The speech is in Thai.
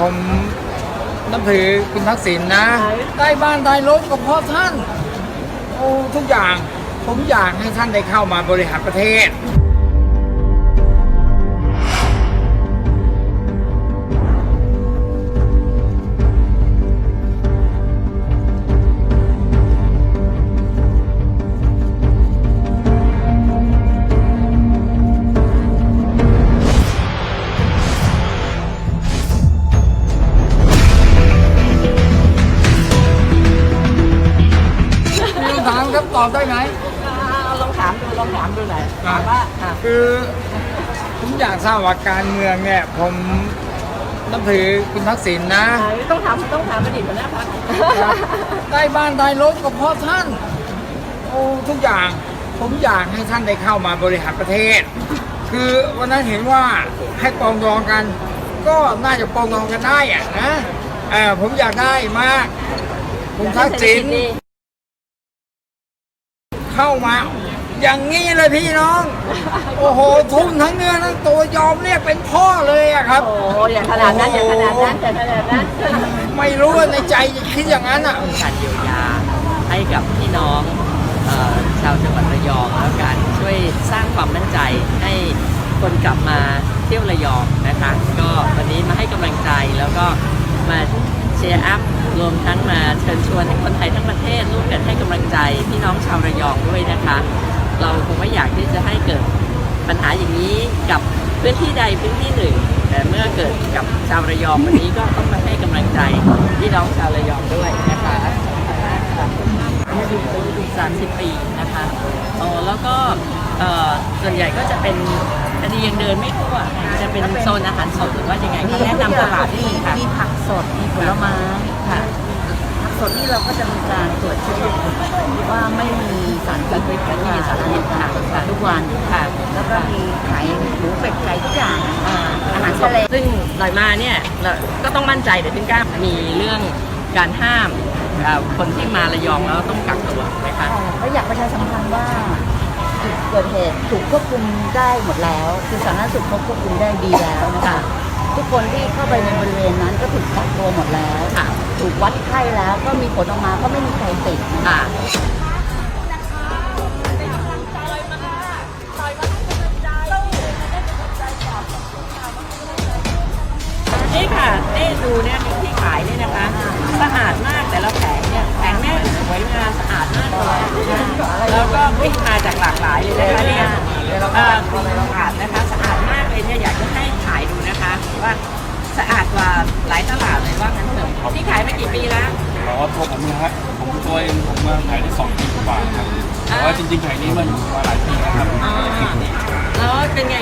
ผมนับถือคุณทักษิณนะได้บ้านได้รถก็เพราะท่าน โอ้ทุกอย่าง ผมอยากให้ท่านได้เข้ามาบริหารประเทศ ตอบได้ไหมลองถามดูลองถามดูหน่อยครัถาบมว่าอะคือผมอยากทราบว่าการเมืองเนี่ย ผมนับถือคุณทักษิณนะต้องถามต้องถามอดีตหัวหน้าพรรคครับได้บ้านได้รถก็เพราะท่าน โอ้ทุกอย่างผมอยากให้ท่านได้เข้ามาบริหารประเทศ คือวันนั้นเห็นว่าให้ปรองดองกัน ก็น่าจะปรองดองกันได้อะนะเออผมอยากได้มาก คุณทักษิณ เข้ามา อย่างนี้เลยพี่น้อง โอ้โห ทุ่มทั้งเนื้อทั้งตัวยอมเรียกเป็นพ่อเลยอะครับ โอ้อย่างขนาดนั้นอย่างขนาดนั้นอย่างขนาดนั้นไม่รู้ว่าในใจคิดอย่างนั้นอะการเยียวยาให้กับพี่น้องเออชาวจังหวัดระยองแล้วการช่วยสร้างความมั่นใจให้คนกลับมาเที่ยวระยองนะคะก็วันนี้มาให้กำลังใจแล้วก็มาเชียร์อัพรวมทั้งมาเชิญชวนให้คนไทยทั้งประเทศร่วมกัน ให้กำลังใจพี่น้องชาวระยองด้วยนะคะ เราคงไม่อยากที่จะให้เกิดปัญหาอย่างนี้กับพื้นที่ใดพื้นที่หนึ่ง แต่เมื่อเกิดกับชาวระยองวันนี้ก็ต้องมาให้กำลังใจพี่น้องชาวระยองด้วยนะคะสามสิบปีนะคะอ๋อแล้วก็เอ่อส่วนใหญ่ก็จะเป็นคดียังเดินไม่ทั่วจะเป็นโซนอาหารสดหรือว่ายังไงคะแนะนำตลาดนิดนึงค่ะมีผักสดมีผลไม้ค่ะผักสดนี่เราก็จะมีการตรวจเช็คว่า ไม่มีสารพิษไม่มีสารอะไรต่างๆทุกวันค่ะ แล้วก็มีขายหมูเป็ดไก่ทุกอย่างอ่าอาหารทะเลซึ่งหน่อยมาเนี่ยเราก็ต้องมั่นใจเดี๋ยวถึงกล้ามีเรื่องการห้ามเอ่อคนที่มาระยองแล้วต้องกักตัวนะคะ ก็อยากประชาสัมพันธ์ว่าจุดเกิดเหตุถูกควบคุมได้หมดแล้ว คือสาธารณสุขเขาควบคุมได้ดีแล้วนะคะค่ะ ทุกคนที่เข้าไปในบริเวณนั้นก็ถูกกักตัวหมดแล้ว ค่ะ ถูกวัดไข้แล้วก็มีผลออกมาก็ไม่มีใครติดนะคะ ค่ะ ดูเนี่ยที่ขายเนี่ยนะคะสะอาดมากแต่ละแผงเนี่ยแผงแม่สวยงามสะอาดมากเลยแล้วก็วิ่งมาจากหลากหลายเลยนะคะเนี่ยเอ่อคือสะอาดนะคะสะอาดมากเลยเนี่ยอยากจะให้ถ่ายดูนะคะว่าสะอาดกว่าหลายตลาดเลยว่างั้นเถอะที่ขายมากี่ปีแล้วอ๋อตัวผมนะฮะผมตัวเองผมมาขายได้สองปีกว่าครับแต่ว่าจริงๆขายนี้มาอยู่มาหลายปีแล้วครับอ๋อแล้วเป็นไง